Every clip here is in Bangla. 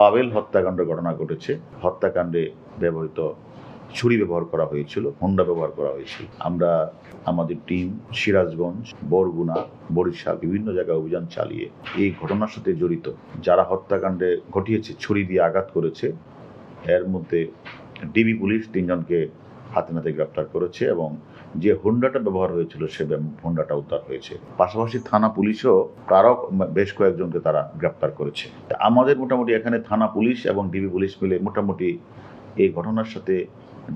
পাবেল হত্যাকাণ্ড ঘটনা ঘটেছে। হত্যাকাণ্ডে ব্যবহৃত ছুরি ব্যবহার করা হয়েছিল, হোন্ডা ব্যবহার করা হয়েছিল। আমরা, আমাদের টিম, সিরাজগঞ্জ, বরগুনা, বরিশাল, বিভিন্ন জায়গায় অভিযান চালিয়ে এই ঘটনার সাথে জড়িত। যারা হত্যাকাণ্ডে ঘটিয়েছে, ছুরি দিয়ে আঘাত করেছে, এর মধ্যে ডিবি পুলিশ তিনজনকে হাতে নাতে গ্রেপ্তার করেছে এবং যে হোন্ডাটা ব্যবহার হয়েছিল, সে হোন্ডাটা উদ্ধার হয়েছে। পাশাপাশি থানা পুলিশও তারাও বেশ কয়েকজনকে তারা গ্রেপ্তার করেছে। আমাদের মোটামুটি এখানে থানা পুলিশ এবং ডিবি পুলিশ মিলে মোটামুটি এই ঘটনার সাথে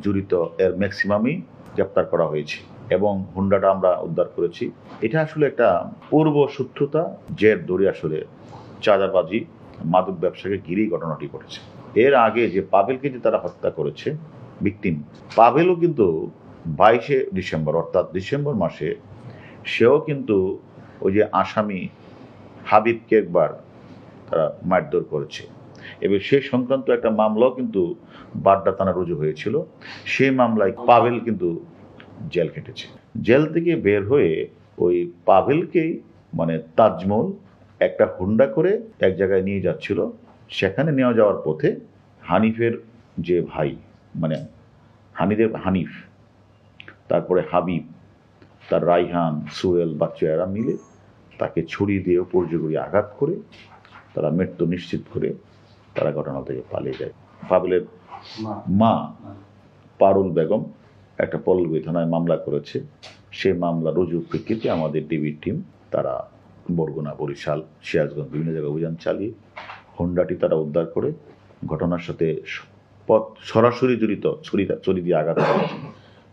জড়িত, এর ম্যাক্সিমামই গ্রেপ্তার করা হয়েছে এবং হোন্ডাটা আমরা উদ্ধার করেছি। এটা আসলে একটা পূর্ব শত্রুতা, জের ধরে আসলে চাঁদাবাজি, মাদক ব্যবসাকে ঘিরেই ঘটনাটি ঘটেছে। এর আগে যে পাবেলকে যে তারা হত্যা করেছে ভিকটিম পাভেলও কিন্তু বাইশে ডিসেম্বর, অর্থাৎ ডিসেম্বর মাসে সেও কিন্তু ওই যে আসামি হাবিবকে একবার তারা মারধর করেছে। এবং সেই সংক্রান্ত একটা মামলাও কিন্তু বাড্ডা থানা রুজু হয়েছিল। সেই মামলায় পাভেল কিন্তু জেল কেটেছে জেল থেকে বের হয়ে ওই পাভেলকেই মানে তাজমহল একটা হুন্ডা করে এক জায়গায় নিয়ে যাচ্ছিল। সেখানে নেওয়া যাওয়ার পথে হানিফের যে ভাই মানে হানিদের হানিফ তারপরে হাবিব তার রাইহান সুয়েল বাচ্চারা মিলে তাকে ছুরি দিয়ে উপর্যুগুড়ি আঘাত করে তারা মৃত্যু নিশ্চিত করে তারা ঘটনা থেকে পালিয়ে যায়। পাবেলের মা। পারুল বেগম একটা পল্লবী থানায় মামলা করেছে। সেই মামলা রুজু প্রেক্ষিতে আমাদের ডিবির টিম তারা বরগুনা বরিশাল সিরাজগঞ্জ বিভিন্ন জায়গায় অভিযান চালিয়ে হোন্ডাটি তারা উদ্ধার করে ঘটনার সাথে স- পথ সরাসরি জড়িত ছড়ি দিয়ে আঘাত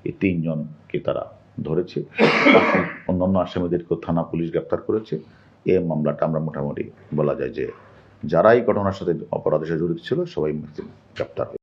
এই তিনজনকে তারা ধরেছে। অন্যান্য আসামিদেরকেও থানা পুলিশ গ্রেপ্তার করেছে। এ মামলাটা আমরা মোটামুটি বলা যায় যে, যারাই ঘটনার সাথে অপরাধের সাথে জড়িত ছিল, সবাই গ্রেপ্তার